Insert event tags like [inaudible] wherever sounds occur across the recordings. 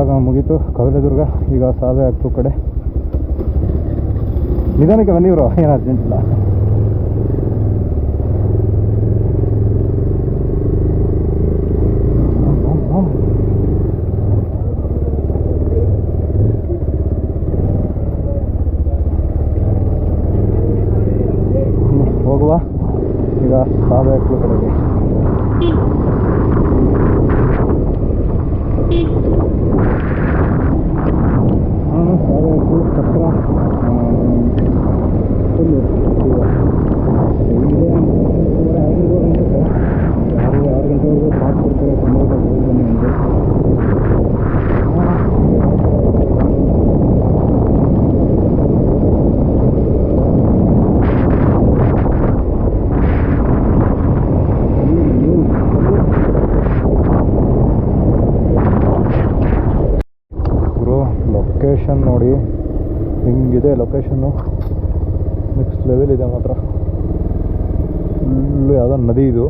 ಇವಾಗ ಮುಗೀತು. ಕವಲದುರ್ಗ ಈಗ ಸಾವೆ ಆಗ್ತು ಕಡೆ. ನಿಧಾನಕ್ಕೆ ಬನ್ನಿ ಇವರು ಏನು ಅರ್ಜೆಂಟ್ ಇಲ್ಲ ಹೋಗುವ ಈಗ ಸಾವೆ ಹಾಕ್ಲು ಕಡೆಗೆ ನಾನು ಸಾವೆ ಹಾಕ್ಲು ಚಕ್ರ ಫುಲ್ಲು ಆರು ಆರು ಗಂಟೆವರೆಗೂ ಪಾಸ್ ಕೊಡ್ತಾರೆ ಸಂಭವ ಹೋಗಿ ಬನ್ನಿ ಅಂದರೆ ಗುರು ಲೊಕೇಶನ್ ನೋಡಿ. ಹಿಂಗಿದೆ ಲೊಕೇಶನ್ನು ನೆಕ್ಸ್ಟ್ ಲೆವೆಲ್ ಇದೆ ಮಾತ್ರ. ಫುಲ್ಲು ಯಾವುದೋ ನದಿ ಇದು.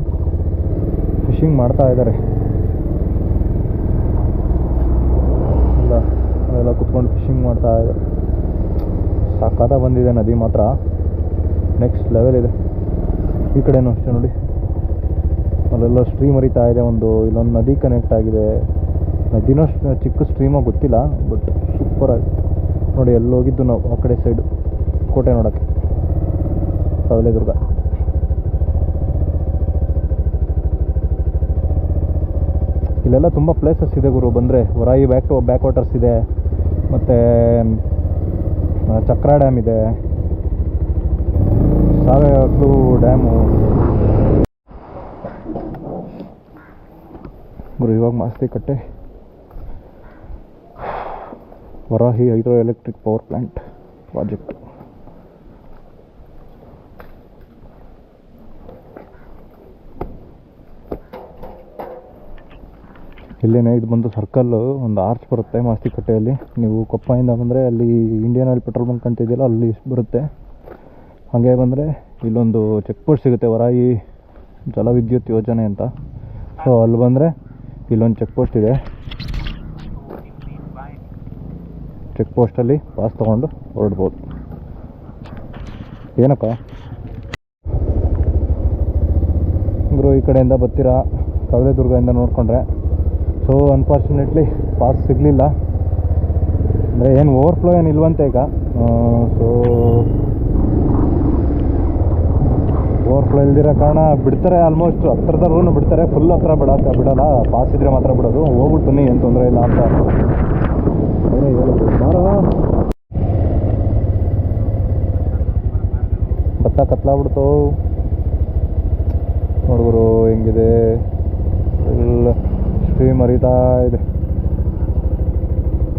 ಫಿಶಿಂಗ್ ಮಾಡ್ತಾ ಇದ್ದಾರೆ ಎಲ್ಲ ಅಲ್ಲೆಲ್ಲ ಕುತ್ಕೊಂಡು ಫಿಶಿಂಗ್ ಮಾಡ್ತಾ ಇದ್ದಾರೆ ಸಾಕಾದ ಬಂದಿದೆ ನದಿ ಮಾತ್ರ. ನೆಕ್ಸ್ಟ್ ಲೆವೆಲ್ ಇದೆ. ಈ ಕಡೆನೂ ಅಷ್ಟೇ ನೋಡಿ. ಅಲ್ಲೆಲ್ಲ ಸ್ಟ್ರೀಮ್ ಹರಿತಾ ಇದೆ ಒಂದು, ಇಲ್ಲೊಂದು ನದಿ ಕನೆಕ್ಟ್ ಆಗಿದೆ. ನದಿನೂ ಚಿಕ್ಕ ಸ್ಟ್ರೀಮೋ ಗೊತ್ತಿಲ್ಲ ಬಟ್ ನೋಡಿ ಎಲ್ಲಿ ಹೋಗಿದ್ದು ನಾವು ಆ ಕಡೆ ಸೈಡು ಕೋಟೆ ನೋಡೋಕ್ಕೆ. ಕವಲೆದುರ್ಗ ಇಲ್ಲೆಲ್ಲ ತುಂಬ ಪ್ಲೇಸಸ್ ಇದೆ ಗುರು. ಬಂದರೆ Varahi back to back waters ಇದೆ. ಮತ್ತು ಚಕ್ರಾ ಡ್ಯಾಮ್ ಇದೆ. ಸಾವೆಹಕ್ಲು ಡ್ಯಾಮು ಗುರು, ಇವಾಗ Masti Katte. Varahi hydro electric power plant project. ಇಲ್ಲೇನೆ ಇದು ಬಂದು ಸರ್ಕಲ್ಲು ಒಂದು ಆರ್ಚ್ ಬರುತ್ತೆ ಮಾಸ್ತಿಕಟ್ಟೆಯಲ್ಲಿ. ನೀವು ಕೊಪ್ಪಯಿಂದ ಬಂದರೆ ಅಲ್ಲಿ ಇಂಡಿಯನ್ ಆಯಿಲ್ ಪೆಟ್ರೋಲ್ ಬಂಕ್ ಅಂತ ಇದೆಯಲ್ಲ, ಅಲ್ಲಿ ಬರುತ್ತೆ. ಹಾಗೆ ಬಂದರೆ ಇಲ್ಲೊಂದು ಚೆಕ್ ಪೋಸ್ಟ್ ಸಿಗುತ್ತೆ ವರಾಯಿ ಜಲವಿದ್ಯುತ್ ಯೋಜನೆ ಅಂತ. ಸೊ ಅಲ್ಲಿ ಬಂದರೆ ಇಲ್ಲೊಂದು ಚೆಕ್ ಪೋಸ್ಟ್ ಇದೆ. ಚೆಕ್ ಪೋಸ್ಟಲ್ಲಿ ಪಾಸ್ ತೊಗೊಂಡು ಹೊರಡ್ಬೋದು. ಏನಪ್ಪ ಗುರು, ಈ ಕಡೆಯಿಂದ ಬರ್ತೀರಾ? ಇಂದ ನೋಡಿಕೊಂಡ್ರೆ. ಸೊ ಅನ್ಫಾರ್ಚುನೇಟ್ಲಿ ಪಾಸ್ ಸಿಗಲಿಲ್ಲ. ಅಂದರೆ ಏನು ಓವರ್ಫ್ಲೋ ಏನು ಇಲ್ವಂತೆ ಈಗ. ಸೊ ಓವರ್ಫ್ಲೋ ಇಲ್ದಿರೋ ಕಾರಣ ಬಿಡ್ತಾರೆ ಆಲ್ಮೋಸ್ಟ್ ಹತ್ರದಲ್ಲೂ ಬಿಡ್ತಾರೆ. ಫುಲ್ ಹತ್ರ ಬಿಡಕ್ಕೆ ಬಿಡಲ್ಲ. ಪಾಸ್ ಇದ್ರೆ ಮಾತ್ರ ಬಿಡೋದು. ಹೋಗ್ಬಿಟ್ಟು ಬನ್ನಿ, ಏನು ತೊಂದರೆ ಇಲ್ಲ ಅಂತ. ಭತ್ತ ಕತ್ಲಾಗ್ಬಿಡ್ತು. ನೋಡುಗರು ಹೆಂಗಿದೆ? ಎಲ್ಲ ಸ್ಟ್ರೀಮ್ ಹರಿತಾ ಇದೆ.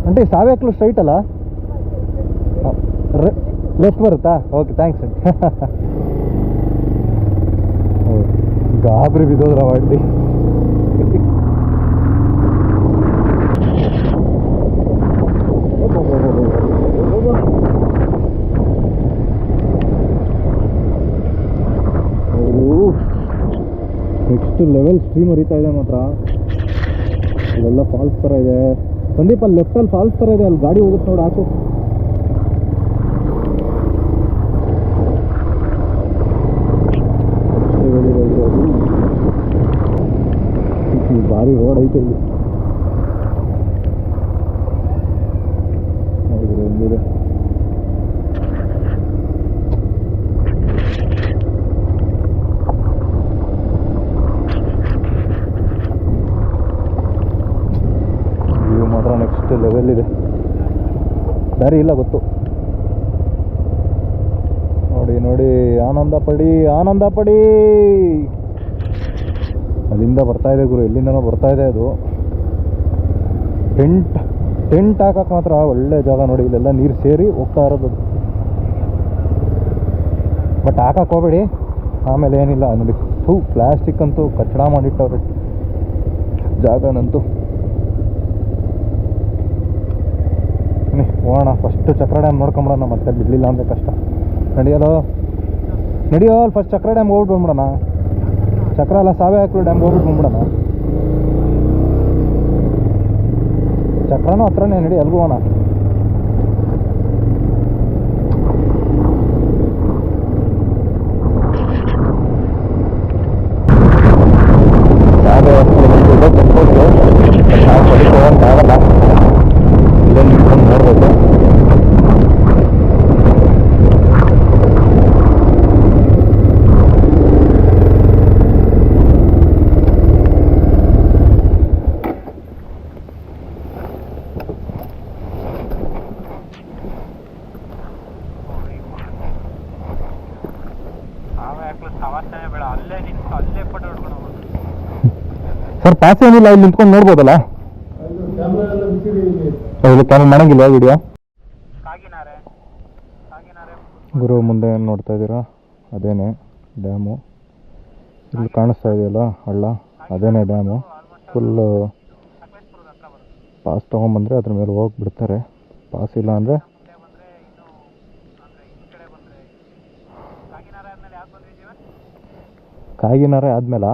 ಆಂಟಿ ಸಾವ್ಯಾಕ್ಲು ಸ್ಟ್ರೈಟ್ ಅಲ್ಲ? ಲೆಫ್ಟ್ ಬರುತ್ತಾ? ಓಕೆ ಥ್ಯಾಂಕ್ಸ್ [laughs] ಗಾಬರಿ ಬಿದ್ದೋದ್ರ ವണ്ടി ನೆಕ್ಸ್ಟ್ ಲೆವೆಲ್ ಸ್ಟ್ರೀಮ್ ಹರಿತಾ ಇದೆ ಮಾತ್ರ. ಇಲ್ಲೆಲ್ಲ ಫಾಲ್ಸ್ ತರ ಇದೆ. ಸಂದೀಪ್, ಅಲ್ಲಿ ಲೆಫ್ಟಲ್ಲಿ ಫಾಲ್ಸ್ ತರ ಇದೆ. ಅಲ್ಲಿ ಗಾಡಿ ಹೋಗುತ್ತೆ ನೋಡಿ, ಹಾಕು. ಬಾರಿ ರೋಡ್ ಐತೆ ಇಲ್ಲಿ ನೋಡಿದ್ರೆ ಹೆಂಗಿದೆ ವ್ಯೂ ನೆಕ್ಸ್ಟ್ ಲೆವೆಲ್ ಇದೆ. ದಾರಿ ಇಲ್ಲ ಗೊತ್ತು. ನೋಡಿ ನೋಡಿ ಆನಂದ ಪಡಿ ಆನಂದ ಪಡಿ ಅಲ್ಲಿಂದ ಬರ್ತಾ ಇದೆ ಗುರು, ಎಲ್ಲಿಂದನೋ ಬರ್ತಾ ಇದೆ ಅದು. ಟೆಂಟ್ ಟೆಂಟ್ ಹಾಕಕ್ಕೆ ಮಾತ್ರ ಒಳ್ಳೆ ಜಾಗ ನೋಡಿ, ಇಲ್ಲೆಲ್ಲ ನೀರು ಸೇರಿ ಹೋಗ್ತಾ ಇರೋದು ಬಟ್ ಹಾಕಕ್ಕೆ ಹೋಗ್ಬೇಡಿ. ಆಮೇಲೆ ಏನಿಲ್ಲ, ನೋಡಿ ಫು ಪ್ಲಾಸ್ಟಿಕ್ ಅಂತೂ ಕಚ್ಚಡ ಮಾಡಿಟ್ಟವ್ರೆ. ಜಾಗನಂತೂ ಬನ್ನಿ ಹೋಗೋಣ ಫಸ್ಟ್ ಚಕ್ರ ಡ್ಯಾಮ್ ನೋಡ್ಕೊಂಬಿಡೋಣ ಮತ್ತೆ ಬಿಡಲಿಲ್ಲ ಅಂದರೆ ಕಷ್ಟ. ನಡೆಯೋದು? ನಡೆಯೋ ಫಸ್ಟ್ ಚಕ್ರ ಡ್ಯಾಮ್ ಹೋಗ್ಬಿಟ್ಟು ಬಂದ್ಬಿಡೋಣ. ಚಕ್ರ ಎಲ್ಲ ಸಾವೆ ಹಾಕಲು ಡ್ಯಾಮ್ ಹೋಗ್ಬಿಟ್ಟು ಬಂದ್ಬಿಡೋಣ. ಚಕ್ರನೂ ಹತ್ರನೇ ನಡಿ ಅಲ್ಗೂ ಹೋಗೋಣ ಯಾವ್ದು ಇದೆ ಚೆಕ್ಪೋಸ್ಟು ನಾವು ಬಳಿಕ ಹೋಗೋಕ್ಕಾಗಲ್ಲ ಇಲ್ಲೇ ನಿಂತ್ಕೊಂಡು ನೋಡ್ಬೇಕು ನಾವೇ ಯಾಕೆ ಸಮಸ್ಯೆನೇ ಬೇಡ ಅಲ್ಲೇ ನಿಂತು ಅಲ್ಲೇ ಪಟ್ಟು ಹೊಡ್ಕೊಂಡು ಹೋಗೋದು. ಸರ್ ಪಾಸ್ ಏನಿಲ್ಲ ಇಲ್ಲಿ ನಿಂತ್ಕೊಂಡು ನೋಡ್ಬೋದಲ್ಲ? ಇಲ್ಲಿ ಕ್ಯಾಮರಾ ಮಾಡಂಗಿಲ್ಲ ವಿಡಿಯೋ ಕಾಗಿನಾರೆ ಕಾಗಿನಾರೆ. ಗುರು ಮುಂದೆ ಏನು ನೋಡ್ತಾ ಇದ್ದೀರಾ? ಅದೇನೆ ಡ್ಯಾಮು ಇಲ್ಲಿ ಕಾಣಿಸ್ತಾ ಇದೆಯಲ್ಲ ಹಳ್ಳ? ಅದೇನೆ ಡ್ಯಾಮು ಫುಲ್ಲು ಸಕಲೇಶ್ಪುರದ ಪಾಸ್ ತೊಗೊಂಬಂದರೆ ಅದ್ರ ಮೇಲೆ ಹೋಗಿ ಬಿಡ್ತಾರೆ ಪಾಸ್ ಇಲ್ಲ ಅಂದರೆ ಮುಂದೆ ಬಂದರೆ ಇನ್ನು ಅಂದರೆ ಈ ಕಡೆ ಬಂದರೆ ಕಾಗಿನಾರೆ ಆದ್ಮೇಲೆ ಯಾಕೆ ಬಂದಿದ್ದೀವಿ ಕಾಗಿನಾರೆ ಆದ್ಮೇಲೆ ಹಾಂ ಮೈದಾಡಿ ಕ್ಯಾತನ್ಮಕ್ಕಿ ಹಾಂ ಮೈದಾಡಿ ಮತ್ತು ಕ್ಯಾತನ್ಮಕ್ಕಿ ಹೊರನಾಡು ಅಂದರೆ ರಾಣಿದಲ್ಲಿ ಹತ್ರನೇ ಬರ್ತವಲ್ಲ ಅದನ್ನು ಮುಗಿಸ್ಕೊಂಡು ಅದಾದ್ಮೇಲೆ ಬರ್ತೀವಿ ಎರಡೇ ಪ್ಲೇಸ್ ನಾವು ಕವರ್ ಆದ್ಮೇಲ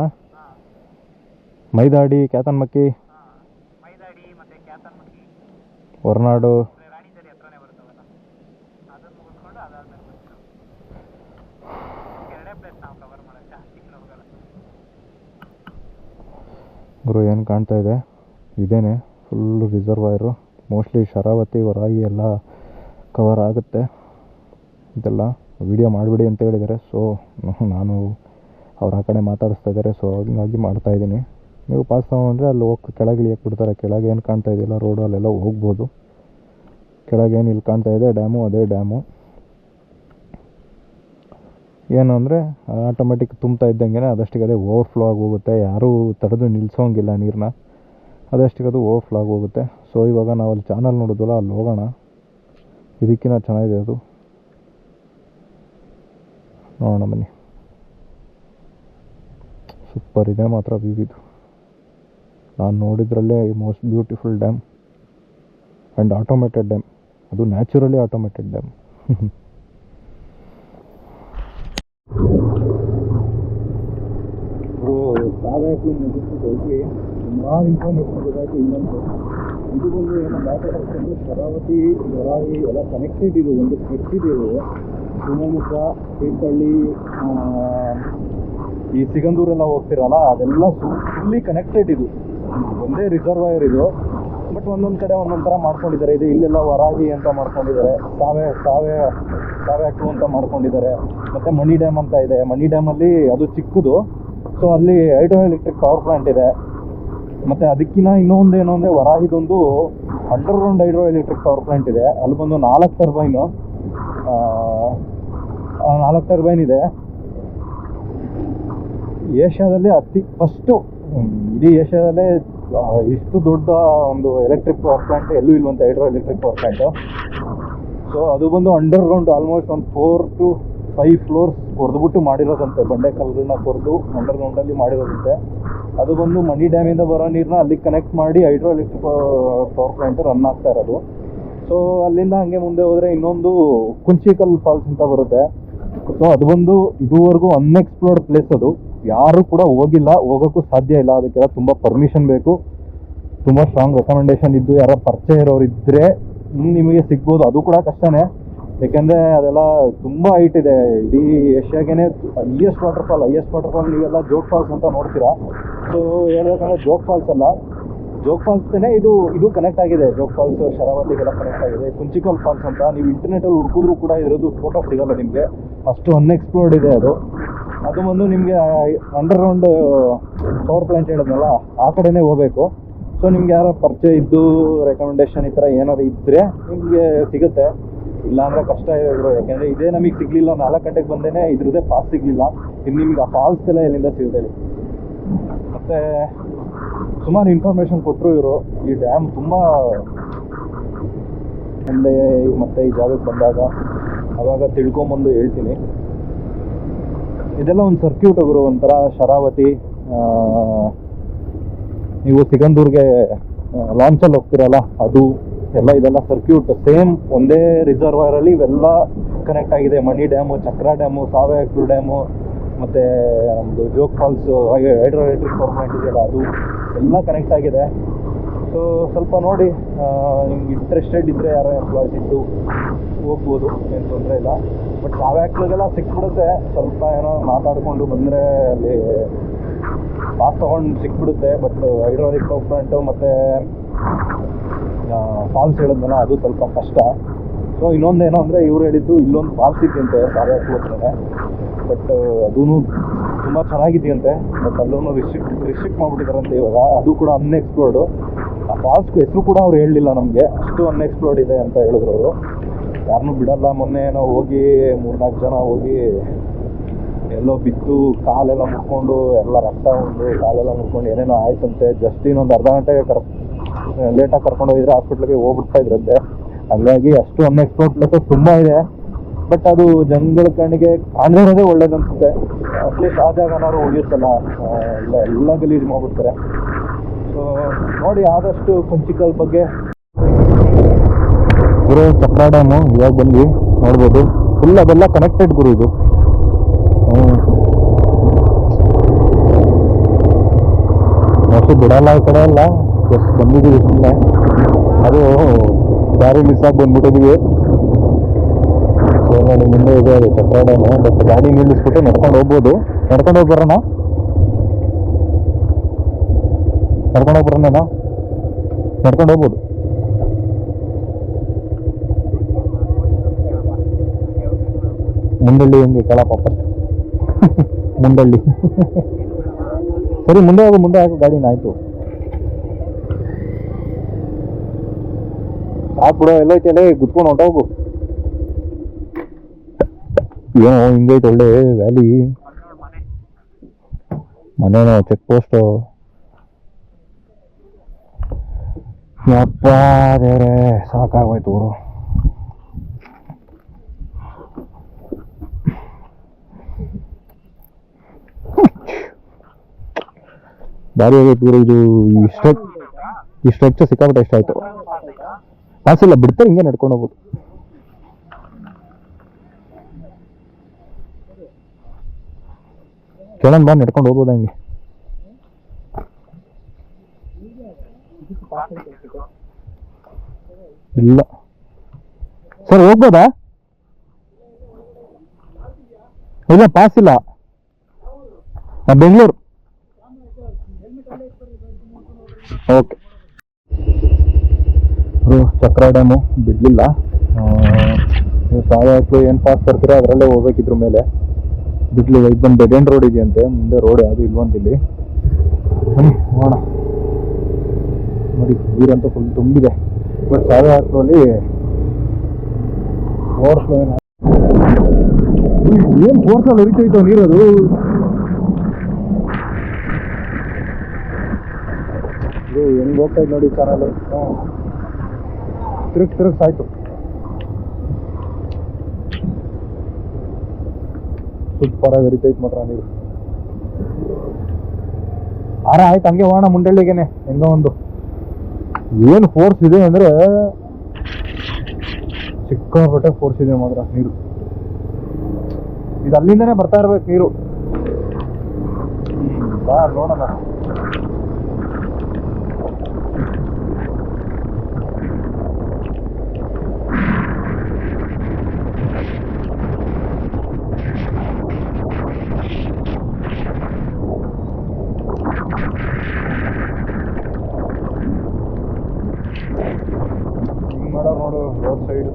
ಮೈದಾಡಿ, ಕ್ಯಾತನ್ಮಕ್ಕಿ, ಹೊರನಾಡು, ಗುರು, ಏನು ಕಾಣ್ತಾ ಇದೆ? ಇದೇನೆ full reservoir mostly Sharavathi Varahi ಎಲ್ಲ ಕವರ್ ಆಗುತ್ತೆ. ಇದೆಲ್ಲ ವಿಡಿಯೋ ಮಾಡಿಬಿಡಿ ಅಂತ ಹೇಳಿದ್ದಾರೆ. ಸೊ ನಾನು ಅವ್ರು ಆ ಕಡೆ ಮಾತಾಡಿಸ್ತಾ ಇದ್ದಾರೆ ಸೊ ಹಂಗಾಗಿ ಮಾಡ್ತಾ ಇದ್ದೀನಿ. ನೀವು ಪಾಸ್ ತೊಗೊಂಡ್ರೆ ಅಲ್ಲಿ ಹೋಗಿ, ಕೆಳಗೆ ಇಳಿಯಕ್ಕೆ ಬಿಡ್ತಾರೆ. ಕೆಳಗೆ ಏನು ಕಾಣ್ತಾ ಇದೆಯಲ್ಲ ರೋಡು ಅಲ್ಲೆಲ್ಲ ಹೋಗ್ಬೋದು. ಕೆಳಗೆ ಏನು ಇಲ್ಲಿ ಕಾಣ್ತಾ ಇದೆ ಡ್ಯಾಮು ಅದೇ ಡ್ಯಾಮು ಏನು ಅಂದರೆ ಆಟೋಮೆಟಿಕ್ ತುಂಬ್ತಾ ಇದ್ದಂಗೆ ಅದಷ್ಟಿಗೆ ಅದೇ ಓವರ್ಫ್ಲೋ ಆಗಿ ಹೋಗುತ್ತೆ. ಯಾರೂ ತಡೆದು ನಿಲ್ಲಿಸೋಂಗಿಲ್ಲ ನೀರನ್ನ ಅದಷ್ಟಿಗೆ ಅದು ಓವರ್ಫ್ಲೋ ಆಗಿ ಹೋಗುತ್ತೆ. ಸೊ ಇವಾಗ ನಾವು ಅಲ್ಲಿ ಚಾನಲ್ ನೋಡಿದ್ವಲ್ಲ, ಅಲ್ಲಿ ಹೋಗೋಣ. ಇದಕ್ಕಿಂತ ಚೆನ್ನಾಗಿದೆ ಅದು. ನೋಡೋಣ ಬನ್ನಿ. ಸೂಪರ್ ಇದೆ ಮಾತ್ರ ವ್ಯೂ ನಾನು ನೋಡಿದ್ರಲ್ಲೇ most beautiful dam and automated dam. ಅದು ನ್ಯಾಚುರಲಿ ಆಟೋಮೇಟೆಡ್ ಡ್ಯಾಮ್. ಸುಮಾರು ಇನ್ಫಾರ್ಮೇಷನ್ ಗೊತ್ತಾಯ್ತು ಇನ್ನೊಂದು. ಇದು ಒಂದು ಏನೋ ಕರೆಕ್ಟು ಶರಾವತಿ ವರಾಯಿ ಎಲ್ಲ ಕನೆಕ್ಟೆಡ್ ಇದು, ಒಂದು ಸ್ಕೆಚ್ ಇದೆ. ಶಿವಮೊಗ್ಗ, ತೀರ್ಥಹಳ್ಳಿ ಈ ಸಿಗಂದೂರೆಲ್ಲ ಹೋಗ್ತಿರಲ್ಲ, ಅದೆಲ್ಲ ಫುಲ್ಲಿ ಕನೆಕ್ಟೆಡ್ ಇದು. ಒಂದೇ ರಿಸರ್ವಾಯರ್ ಇದು. ಬಟ್ ಒಂದೊಂದು ಕಡೆ ಒಂದೊಂದು ಥರ ಮಾಡ್ಕೊಂಡಿದ್ದಾರೆ. ಇದು ಇಲ್ಲೆಲ್ಲ ವರಾಗಿ ಅಂತ ಮಾಡ್ಕೊಂಡಿದ್ದಾರೆ. ಸಾವೆ ಸಾವೆ ಸಾವೆ ಹಾಕು ಅಂತ ಮಾಡ್ಕೊಂಡಿದ್ದಾರೆ. ಮತ್ತು ಮಣಿ ಡ್ಯಾಮ್ ಅಂತ ಇದೆ. ಮಣಿ ಡ್ಯಾಮಲ್ಲಿ ಅದು ಚಿಕ್ಕದು. ಸೊ ಅಲ್ಲಿ ಹೈಡ್ರೋ ಎಲೆಕ್ಟ್ರಿಕ್ ಪವರ್ ಪ್ಲಾಂಟ್ ಇದೆ. ಮತ್ತು ಅದಕ್ಕಿಂತ ಇನ್ನೊಂದು ಏನು ಅಂದರೆ ವರಾಹಿದೊಂದು underground hydro electric power plant ಇದೆ. ಅಲ್ಲಿ ಬಂದು ನಾಲ್ಕು ಟರ್ಬೈನು ನಾಲ್ಕು ಟರ್ಬೈನ್ ಇದೆ. ಏಷ್ಯಾದಲ್ಲಿ ಅತಿ ಫಸ್ಟು ಇಡೀ ಏಷ್ಯಾದಲ್ಲೇ ಇಷ್ಟು ದೊಡ್ಡ ಒಂದು ಎಲೆಕ್ಟ್ರಿಕ್ ಪವರ್ ಪ್ಲಾಂಟ್ ಎಲ್ಲೂ ಇಲ್ವಂತ hydro electric power plant so ಅದು ಬಂದು ಅಂಡರ್ ಗ್ರೌಂಡ್ ಆಲ್ಮೋಸ್ಟ್ ಒಂದು ಫೋರ್ ಟು ಫೈವ್ ಫ್ಲೋರ್ಸ್ ಕೊರೆದ್ಬಿಟ್ಟು ಮಾಡಿರೋದಂತೆ. ಬಂಡೆ ಕಲ್ಲುಗಳನ್ನ ಕೊರೆದು ಅಂಡರ್ ಗ್ರೌಂಡಲ್ಲಿ ಮಾಡಿರೋದಂತೆ. ಅದು ಬಂದು ಮಣಿ ಡ್ಯಾಮಿಂದ ಬರೋ ನೀರನ್ನ ಅಲ್ಲಿಗೆ ಕನೆಕ್ಟ್ ಮಾಡಿ hydro electric power plant run ಆಗ್ತಾ ಇರೋದು. ಸೊ ಅಲ್ಲಿಂದ ಹಂಗೆ ಮುಂದೆ ಹೋದರೆ ಇನ್ನೊಂದು ಕುಂಚಿಕಲ್ ಫಾಲ್ಸ್ ಅಂತ ಬರುತ್ತೆ. ಸೊ ಅದು ಬಂದು ಇದುವರೆಗೂ ಅನ್ಎಕ್ಸ್ಪ್ಲೋರ್ಡ್ ಪ್ಲೇಸ್ ಅದು. ಯಾರು ಕೂಡ ಹೋಗಿಲ್ಲ, ಹೋಗೋಕ್ಕೂ ಸಾಧ್ಯ ಇಲ್ಲ. ಅದಕ್ಕೆಲ್ಲ ತುಂಬ ಪರ್ಮಿಷನ್ ಬೇಕು. ತುಂಬ ಸ್ಟ್ರಾಂಗ್ ರೆಕಮೆಂಡೇಶನ್ ಇದ್ದು, ಯಾರೋ ಪರಿಚಯ ಇರೋರು ಇದ್ದರೆ ನಿಮಗೆ ಸಿಗ್ಬೋದು. ಅದು ಕೂಡ ಕಷ್ಟನೇ. ಯಾಕೆಂದರೆ ಅದೆಲ್ಲ ತುಂಬ ಹೈಟ್ ಇದೆ. ಇಡೀ ಏಷ್ಯಾಗೇನೆ ಹೈಯೆಸ್ಟ್ ವಾಟರ್ಫಾಲ್ ಹೈಯೆಸ್ಟ್ ವಾಟರ್ಫಾಲ್ ನೀವೆಲ್ಲ ಜೋಗ್ ಫಾಲ್ಸ್ ಅಂತ ನೋಡ್ತೀರಾ? ಸೊ ಹೇಳ್ಬೇಕಂದ್ರೆ ಜೋಗ್ ಫಾಲ್ಸ್ ಅಲ್ಲ. ಜೋಗ್ ಫಾಲ್ಸ್ನೇ ಇದು ಇದು ಕನೆಕ್ಟ್ ಆಗಿದೆ. ಜೋಗ್ ಫಾಲ್ಸ್ ಶರಾವತಿಗೆಲ್ಲ ಕನೆಕ್ಟ್ ಆಗಿದೆ. ಕುಂಚಿಕಲ್ ಫಾಲ್ಸ್ ಅಂತ. ನೀವು ಇಂಟರ್ನೆಟಲ್ಲಿ ಹುಡ್ಕಿದ್ರು ಕೂಡ ಇರೋದು ಫೋಟೋ ಸಿಗಲ್ಲ ನಿಮಗೆ. ಅಷ್ಟು ಅನ್ಎಕ್ಸ್ಪ್ಲೋರ್ಡ್ ಇದೆ ಅದು. ಅದು ಬಂದು ನಿಮಗೆ ಅಂಡರ್ಗ್ರೌಂಡ್ ಪವರ್ ಪ್ಲಾಂಟ್ ಹೇಳಿದ್ನಲ್ಲ, ಆ ಕಡೆನೇ ಹೋಗಬೇಕು. ಸೊ ನಿಮ್ಗೆ ಯಾರೋ ಪರಿಚಯ ಇದ್ದು ರೆಕಮೆಂಡೇಶನ್ ಈ ಥರ ಏನಾದ್ರು ಇದ್ದರೆ ನಿಮಗೆ ಸಿಗುತ್ತೆ. ಇಲ್ಲಾಂದರೆ ಕಷ್ಟ ಇದೆ ಯಾಕೆಂದರೆ ಇದೇ ನಮಗೆ ಸಿಗಲಿಲ್ಲ, ನಾಲ್ಕು ಗಂಟೆಗೆ ಬಂದೇನೆ ಇದ್ರದ್ದೇ ಪಾಸ್ ಸಿಗಲಿಲ್ಲ. ಇನ್ನು ನಿಮ್ಗೆ ಆ ಫಾಲ್ಸ್ ಎಲ್ಲ ಎಲ್ಲಿಂದ ಸಿಗುತ್ತೆ ಮತ್ತು, ಸುಮಾರು ಇನ್ಫಾರ್ಮೇಷನ್ ಕೊಟ್ಟರು ಇವರು. ಈ ಡ್ಯಾಮ್ ತುಂಬ ಮುಂದೆ, ಮತ್ತೆ ಈ ಜಾಗಕ್ಕೆ ಬಂದಾಗ, ಅವಾಗ ತಿಳ್ಕೊಂಬಂದು ಹೇಳ್ತೀನಿ. ಇದೆಲ್ಲ ಒಂದು ಸರ್ಕ್ಯೂಟ್ ಗುರು, ಒಂಥರ ಶರಾವತಿ ನೀವು ಸಿಗಂದೂರ್ಗೆ ಲಾಂಚಲ್ಲಿ ಹೋಗ್ತಿರಲ್ಲ, ಅದು ಎಲ್ಲ ಇದೆಲ್ಲ ಸರ್ಕ್ಯೂಟ್ ಸೇಮ್ ಒಂದೇ ರಿಸರ್ವರಲ್ಲಿ ಇವೆಲ್ಲ ಕನೆಕ್ಟ್ ಆಗಿದೆ. Mani dam Chakra dam Savehaklu dam ಮತ್ತು ನಮ್ಮದು Jog falls hydro electric plant ಇದೆಯಲ್ಲ, ಅದು ಎಲ್ಲ ಕನೆಕ್ಟ್ ಆಗಿದೆ. ಸೊ ಸ್ವಲ್ಪ ನೋಡಿ ನಿಮ್ಗೆ ಇಂಟ್ರೆಸ್ಟೆಡ್ ಇದ್ದರೆ ಯಾರೋ ಎಂಪ್ಲಾಯ್ಸ್ ಇದ್ದು ಹೋಗ್ಬೋದು, ಏನು ತೊಂದರೆ ಇಲ್ಲ. ಬಟ್ ಸಾವ್ಯಾಕ್ಳಿಗೆಲ್ಲ ಸಿಕ್ಬಿಡುತ್ತೆ, ಸ್ವಲ್ಪ ಏನೋ ಮಾತಾಡಿಕೊಂಡು ಬಂದರೆ ಅಲ್ಲಿ ಪಾಸ್ ತೊಗೊಂಡು ಸಿಕ್ಬಿಡುತ್ತೆ. ಬಟ್ ಹೈಡ್ರಾಲಿಕ್ ಕಂಪ್ನೆಂಟು ಮತ್ತು ಫಾಲ್ಸ್ ಹೇಳಿದ್ನಲ್ಲ ಅದು ಸ್ವಲ್ಪ ಕಷ್ಟ. ಸೊ ಇನ್ನೊಂದು ಏನೋ ಅಂದರೆ ಇವ್ರು ಹೇಳಿದ್ದು ಇಲ್ಲೊಂದು ಫಾಲ್ಸ್ ಇದ್ದಂತೆ ಸಾವ್ಯಾಕ್ಳ ಹತ್ರನೇ ಬಟ್ ಅದೂ ತುಂಬ ಚೆನ್ನಾಗಿದೆಯಂತೆ. ಬಟ್ ಅಲ್ಲೂ ರಿಸ್ಟ್ರಿಕ್ಟ್ ರಿಸ್ಟ್ರಿಕ್ಟ್ ಮಾಡ್ಬಿಟ್ಟಿದಾರಂತೆ ಇವಾಗ. ಅದು ಕೂಡ ಅನ್ಎಕ್ಸ್ಪ್ಲೋರ್ಡು ಆ ಫಾಲ್ಸ್ ಹೆಸರು ಕೂಡ ಅವ್ರು ಹೇಳಲಿಲ್ಲ ನಮಗೆ. ಅಷ್ಟು ಅನ್ಎಕ್ಸ್ಪ್ಲೋರ್ಡ್ ಇದೆ ಅಂತ ಹೇಳಿದ್ರು ಅವರು. ಯಾರನ್ನೂ ಬಿಡಲ್ಲ. ಮೊನ್ನೆ ನಾವು ಹೋಗಿ ಮೂರ್ನಾಲ್ಕು ಜನ ಹೋಗಿ ಎಲ್ಲೋ ಬಿದ್ದು ಕಾಲೆಲ್ಲ ಮುಟ್ಕೊಂಡು ಎಲ್ಲ ರಕ್ತ ಉಂಡು, ಕಾಲೆಲ್ಲ ಮುಟ್ಕೊಂಡು ಏನೇನೋ ಆಯ್ತಂತೆ. ಜಸ್ಟ್ ಇನ್ನೊಂದು ಅರ್ಧ ಗಂಟೆಗೆ ಕರ್ ಲೇಟಾಗಿ ಕರ್ಕೊಂಡು ಹೋಗಿದ್ರೆ ಹಾಸ್ಪಿಟ್ಲಿಗೆ ಹೋಗ್ಬಿಡ್ತಾ ಇದ್ರಂತೆ. ಹಂಗಾಗಿ ಅಷ್ಟು ಅನ್ಎಕ್ಸ್ಪ್ಲೋರ್ಡ್ ಪ್ಲೇಸಸ್ ತುಂಬ ಇದೆ. ಬಟ್ ಅದು ಜನಗಳ ಕಣ್ಣಿಗೆ ಕಾಣದೇ ಒಳ್ಳೇದನ್ಸುತ್ತೆ ಅಟ್ಲೀಸ್ಟ್ ಆ ಜಾಗನಾದ್ರು ಉಳಿಯುತ್ತಲ್ಲ ಎಲ್ಲ ಇಲ್ಲ ಎಲ್ಲ ಗಲೀಜು ಮಾಡ್ಬಿಡ್ತಾರೆ. ಸೊ ನೋಡಿ ಆದಷ್ಟು ಕುಂಚಿಕಲ್ ಬಗ್ಗೆ. ಗುರು ಚಕ್ರ ಡ್ಯಾಮು ಇವಾಗ ಬಂದ್ವಿ, ನೋಡ್ಬೋದು. ಫುಲ್ ಅದೆಲ್ಲ ಕನೆಕ್ಟೆಡ್ ಗುರು ಇದು. ಅಷ್ಟು ಬಿಡಲ್ಲ ಈ ಕಡೆ ಎಲ್ಲ. ಜಸ್ಟ್ ಬಂದಿದ್ದೀವಿ ಸುಮ್ಮನೆ ಅದು ದಾರಿ ಮಿಸ್ ಆಗಿ ಬಂದ್ಬಿಟ್ಟಿದ್ದೀವಿ. ಸೊ ಮುಂದೆ ಇದೆ ಅದು ಡ್ಯಾಮು ಬಟ್ ಗಾಡಿ ನಿಲ್ಲಿಸ್ಬಿಟ್ಟು ನಡ್ಕೊಂಡು ಹೋಗ್ಬೋದು. ನಡ್ಕೊಂಡು ಹೋಗಿ ಬರೋಣ ನಡ್ಕೊಂಡು ಹೋಗಿ ಬರೋಣ ನಡ್ಕೊಂಡು ಹೋಗ್ಬೋದು. ಮುಂದಳ್ಳಿ ಹೆಂಗೆ ಕೇಳಪ್ಪ ಫಸ್ಟ್ [laughs] ಮುಂದಳ್ಳಿ. [laughs] ಸರಿ, ಮುಂದೆ ಹೋಗು, ಮುಂದೆ ಹಾಕು, ಗಾಡಿನ ಆಯ್ತು. ಸಾಕು ಬಿಡು ಎಲ್ಲೈತೆ ಗುದ್ಕೊಂಡು ಹೊಂಟೋಗು. ಏನೋ ಹಿಂಗೈತೆ ಒಳ್ಳೆ ವ್ಯಾಲಿ. ಮನೆ ಮನೇನೋ ಚೆಕ್ ಪೋಸ್ಟು ಯಪ್ಪ ದೇವ್ರೆ, ಸಾಕಾಗೋಯ್ತು ಊರು ಭಾರಿ ಆಗೈತೆ ಊರು ಇದು. ಸ್ಟ್ರೆಚ್ ಈ ಸ್ಟ್ರೆಚ್ ಸಿಕ್ಕಾಪಟ್ಟೆ ಇಷ್ಟ ಆಯ್ತು. ಕಾಸಿಲ್ಲ ಬಿಡ್ತಾರೆ, ಹಿಂಗೆ ನಡ್ಕೊಂಡು ಹೋಗ್ಬೋದು. ಕೇಳೋಣ ಬಾ ನಡ್ಕೊಂಡು ಹೋಗ್ಬೋದು ಹಂಗೆ. ಇಲ್ಲ. ಸರ್, ಹೋಗ್ಬೋದಾ? ಇಲ್ಲ ಪಾಸ್ ಇಲ್ಲ. ಬೆಂಗಳೂರು. ಓಕೆ. ಚಕ್ರ ಡ್ಯಾಮು ಬಿಡಲಿಲ್ಲ. ಸಾಯಕ್ಕೆ ಏನು ಪಾಸ್ ತರ್ತೀರೋ, ಅದರಲ್ಲೇ ಹೋಗ್ಬೇಕಿದ್ರ ಮೇಲೆ. ಬಿಡ್ಲಿಲ್ಲ ಇದು ಬಂದು ಡೆಡ್ ಎಂಡ್ ರೋಡ್ ಇದೆಯಂತೆ, ಮುಂದೆ ರೋಡ್ ಯಾವುದು ಇಲ್ವಂತಿಲ್ಲಿ ಬನ್ನಿ ಹೋಗೋಣ ನೋಡಿ ನೀರಂತೂ ಫುಲ್ ತುಂಬಿದೆ. ಬಟ್ ಸಾವಿರ ಹಾಕೋಲಿ ಓವರ್ಫ್ಲೋ ಏನು ಏನು ಫೋರ್ಸಲ್ಲಿ ಹರಿತೈತೋ ನೀರದು ಇದು ಹೆಂಗ್ ಹೋಗ್ತಾ ನೋಡಿ ಚಾನಲ್ ತಿರುಗ್ ತಿರುಗ್ ಸಾಯ್ತು. ಸೂಪರ್ ಆಗಿ ಹರಿತೈತೆ ಮಾತ್ರ ನೀರು ಆರ ಆಯ್ತು, ಹಂಗೆ ಹೋಗೋಣ ಮುಂಡಳ್ಳಿಗೆನೆ, ಹೆಂಗೋ ಒಂದು. ಏನು ಫೋರ್ಸ್ ಇದೆ ಅಂದ್ರೆ ಸಿಕ್ಕಾಪಟ್ಟೆ ಫೋರ್ಸ್ ಇದೆ ಮಾತ್ರ, ನೀರು. ಇದು ಅಲ್ಲಿಂದನೇ ಬರ್ತಾ ಇರ್ಬೇಕು ನೀರು. ಬಾ, ನೋಡೋಣ ಹಿಂಗ್ ಮಾಡೋ ನೋಡು ರೋಡ್ ಸೈಡ್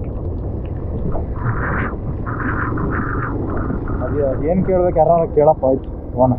ಅದೇ ಏನು ಕೇಳ್ಬೇಕು ಯಾರು ಕೇಳಪ್ಪ ಆಯ್ತು ವಾನ